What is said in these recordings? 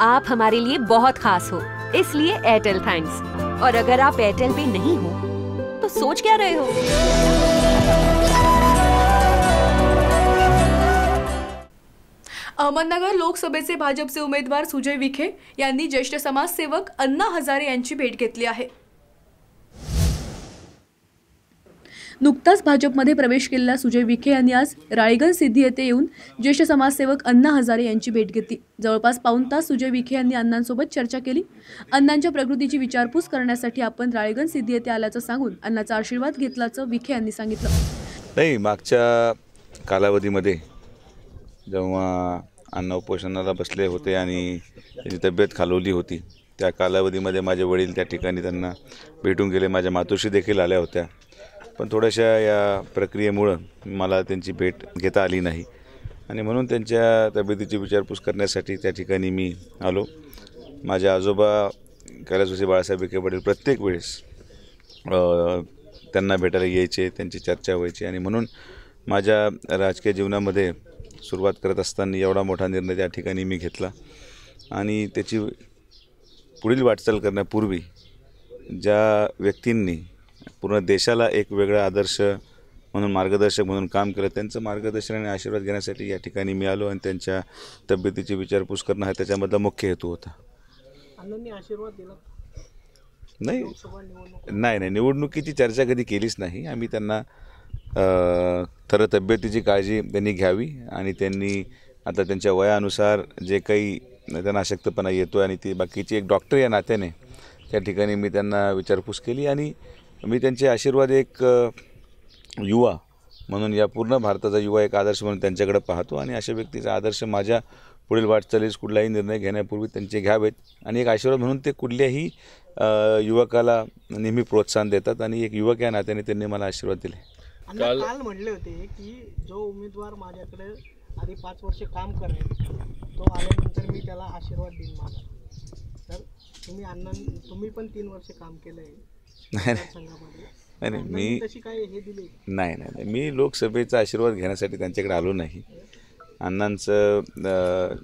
आप हमारे लिए बहुत खास हो। इसलिए एयरटेल थैंक्स और अगर आप एयरटेल पे नहीं हो तो सोच क्या रहे हो? अहमदनगर लोकसभेचे भाजपचे उमेदवार सुजय विखे यांनी ज्येष्ठ समाजसेवक अन्ना हजारे यांची भेट घेतली आहे। नुकताच भाजपमध्ये प्रवेश केलेल्या सुजय विखे यांनी आज राळेगण सिद्धी येथे येऊन ज्येष्ठ समाजसेवक अण्णा हजारे यांची भेट घेतली. जवळपास पाऊन तास सुजय विखे यांनी अण्णांसोबत चर्चा केली. अण्णांच्या प्रकृतीची विचारपूस करण्यासाठी आपण राळेगण सिद्धी येथे आल्याचं सांगून अण्णाचा आशीर्वाद घेतल्याचं विखे यांनी सांगितलं. नाही मागच्या कालावधीमध्ये जेव्हा अन्न उपोषणाला बसले होते आणि त्यांची तब्येत खालवली होती त्या कालावधीमध्ये माझे वडील त्या ठिकाणी त्यांना भेटून गेले. माझ्या मातोश्री देखील आल्या होत्या. पण थोड्याशा या प्रक्रियेमुळं मला त्यांची भेट घेता आली नाही. आणि म्हणून त्यांच्या तब्येतीची विचारपूस करण्यासाठी त्या ठिकाणी मी आलो. माझ्या आजोबा कैलासवासी बाळासाहेब विखे वडील प्रत्येक वेळेस त्यांना भेटायला यायचे त्यांची चर्चा व्हायची. आणि म्हणून माझ्या राजकीय जीवनामध्ये सुरुवात करत असताना एवढा मोठा निर्णय त्या ठिकाणी मी घेतला. आणि त्याची पुढील वाटचाल करण्यापूर्वी ज्या व्यक्तींनी पूर्ण देशाला एक वेगळा आदर्श म्हणून मार्गदर्शक म्हणून काम केलं त्यांचं मार्गदर्शन आणि आशीर्वाद घेण्यासाठी या ठिकाणी मी आलो आणि त्यांच्या तब्येतीची विचारपूस करणं हा त्याच्यामधला मुख्य हेतू होता. आशीर्वाद दिला? नाही नाही नाही. निवडणुकीची चर्चा कधी केलीच नाही. आम्ही त्यांना खरं तब्येतीची काळजी त्यांनी घ्यावी आणि त्यांनी आता त्यांच्या वयानुसार जे काही त्यांना अशक्तपणा येतो आणि ती बाकीची एक डॉक्टर या नात्याने त्या ठिकाणी मी त्यांना विचारपूस केली आणि मी त्यांचे आशीर्वाद एक युवा म्हणून या पूर्ण भारताचा युवा एक आदर्श म्हणून त्यांच्याकडे पाहतो आणि अशा व्यक्तीचा आदर्श माझ्या पुढील वाटचालीस कुठलाही निर्णय घेण्यापूर्वी त्यांचे घ्यावेत. आणि एक आशीर्वाद म्हणून ते कुठल्याही युवकाला नेहमी प्रोत्साहन देतात आणि एक युवक या नात्याने त्यांनी मला आशीर्वाद दिले. काल म्हणले होते की जो उमेदवार माझ्याकडे आधी पाच वर्ष काम करेल तो आल्यानंतर मी त्याला आशीर्वाद देईन माझा. तर तुम्ही अण्णा तुम्ही पण तीन वर्ष काम केलं आहे नाही नाही. नाही मी नाही. नाही नाही मी लोकसभेचा आशीर्वाद घेण्यासाठी त्यांच्याकडे आलो नाही. अण्णांचं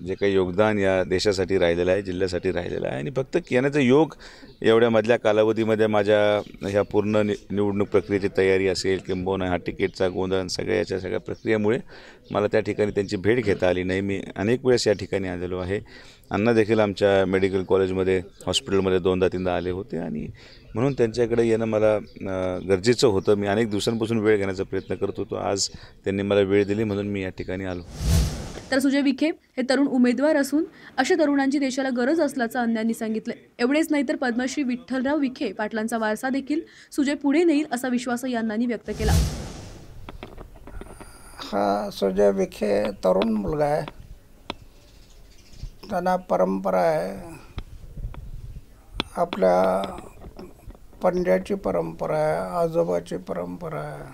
जे काही योगदान या देशासाठी राहिलेलं आहे जिल्ह्यासाठी राहिलेलं आहे आणि फक्त येण्याचं योग एवढ्या मधल्या कालावधीमध्ये माझ्या ह्या पूर्ण नि निवडणूक प्रक्रियेची तयारी असेल किंबहुना हा तिकीटचा गोंधळ सगळ्या याच्या सगळ्या प्रक्रियेमुळे मला त्या ठिकाणी त्यांची भेट घेता आली नाही. मी अनेक वेळेस या ठिकाणी आलेलो आहे. अण्णा देखील आमच्या मेडिकल कॉलेजमध्ये हॉस्पिटलमध्ये दोनदा तीनदा आले होते आणि म्हणून त्यांच्याकडे येणं मला गरजेचं होतं. मी अनेक दिवसांपासून वेळ घेण्याचा प्रयत्न करत होतो. आज त्यांनी मला वेळ दिली म्हणून मी या ठिकाणी आलो. तर सुजय विखे हे तरुण उमेदवार असून अशा तरुणांची देशाला गरज असल्याचं अण्णांनी सांगितलं. एवढेच नाही तर पद्मश्री विठ्ठलराव विखे पाटलांचा वारसा देखील सुजय पुढे नेईल असा विश्वासही अण्णांनी व्यक्त केला. हा सुजय विखे तरुण मुलगा आहे. त्यांना परंपरा आहे. आपल्या पंड्याची परंपरा आहे आजोबाची परंपरा आहे.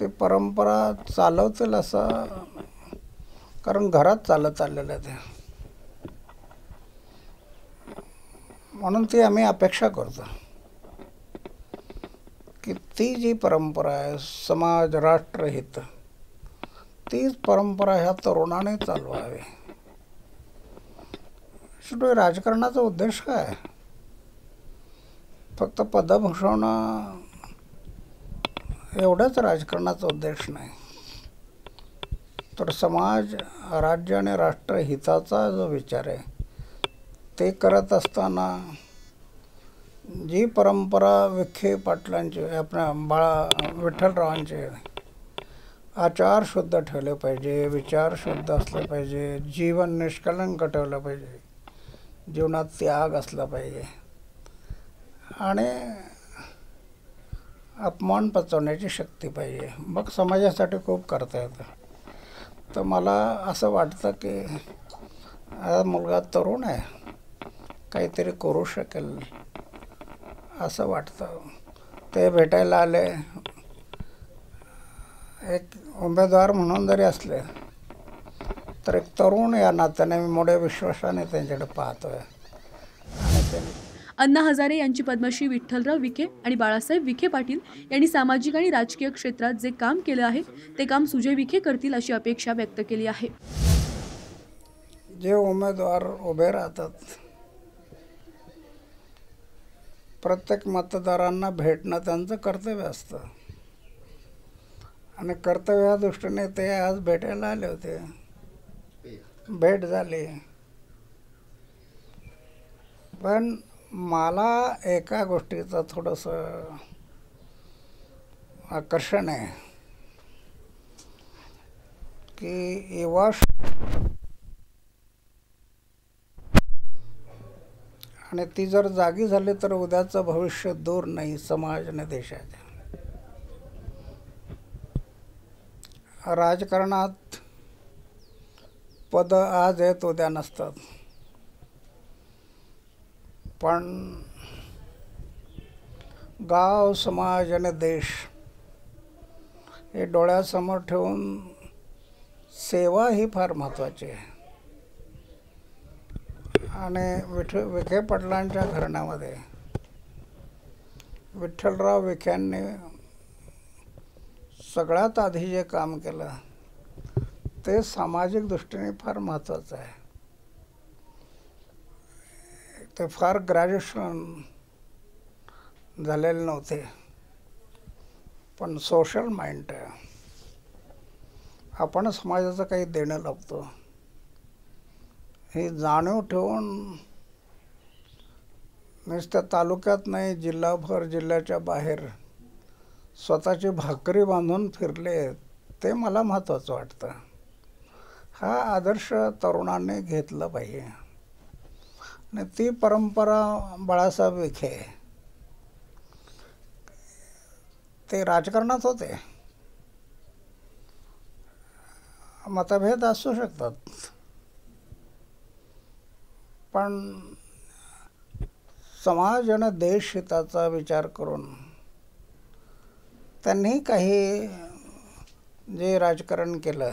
ते परंपरा चालवतील असं कारण घरात चालत आलेलं आहे ते. म्हणून ती आम्ही अपेक्षा करतो. की ती जी परंपरा आहे समाज राष्ट्रहित तीच परंपरा ह्या तरुणाने चालवावी. शेवटी राजकारणाचा उद्देश काय? फक्त पदभूषवणं एवढंच राजकारणाचा उद्देश नाही. तर समाज राज्य आणि राष्ट्र हिताचा जो विचार आहे ते करत असताना जी परंपरा विखे पाटलांची आपल्या बाळा विठ्ठलरावांची आचार शुद्ध ठेवले पाहिजे विचार शुद्ध असले पाहिजे जीवन निष्कलंक ठेवलं पाहिजे जीवनात त्याग असला पाहिजे. आणि अपमान पचवण्याची शक्ती पाहिजे. मग समाजासाठी खूप करता येतं. तर मला असं वाटतं की हा मुलगा तरुण आहे. काहीतरी करू शकेल असं वाटतं. ते भेटायला आले. एक उमेदवार म्हणून जरी असले तर एक तरुण या नात्याने मी मोठ्या विश्वासाने त्यांच्याकडे पाहतोय. आणि त्यांनी अण्णा हजारे यांची पद्मश्री विठ्ठलराव विखे आणि बाळासाहेब विखे पाटील यांनी सामाजिक आणि राजकीय क्षेत्रात जे काम केलं आहे ते काम सुजय विखे करतील अशी अपेक्षा व्यक्त केली आहे. जे उमेदवार उभे राहतात प्रत्येक मतदारांना भेटणं त्यांचं कर्तव्य असतं. आणि कर्तव्या दृष्टीने ते आज भेटायला आले होते. भेट झाली. पण मला एका गोष्टीचं थोडंसं आकर्षण आहे. की युवा आणि ती जर जागी झाली तर उद्याचं भविष्य दूर नाही समाज आणि देशाच्या राजकारणात पदं आज आहेत उद्या नसतात. पण गाव समाज आणि देश हे डोळ्यासमोर ठेवून सेवा ही फार महत्त्वाची आहे. आणि विठ विखे पाटलांच्या घराण्यामध्ये विठ्ठलराव विख्यांनी सगळ्यात आधी जे काम केलं ते सामाजिक दृष्टीने फार महत्त्वाचं आहे. ते फार ग्रॅज्युएशन झालेले नव्हते. पण सोशल माइंड आहे. आपण समाजाचं काही देणं लागतो. ही जाणीव ठेवून नुसत्या तालुक्यात नाही जिल्हाभर जिल्ह्याच्या बाहेर स्वतःची भाकरी बांधून फिरले ते मला महत्त्वाचं वाटतं. हा आदर्श तरुणांनी घेतला पाहिजे. आणि ती परंपरा बाळासाहेब विखे. ते राजकारणात होते. मतभेद असू शकतात. पण समाज आणि देश हिताचा विचार करून त्यांनी काही जे राजकारण केलं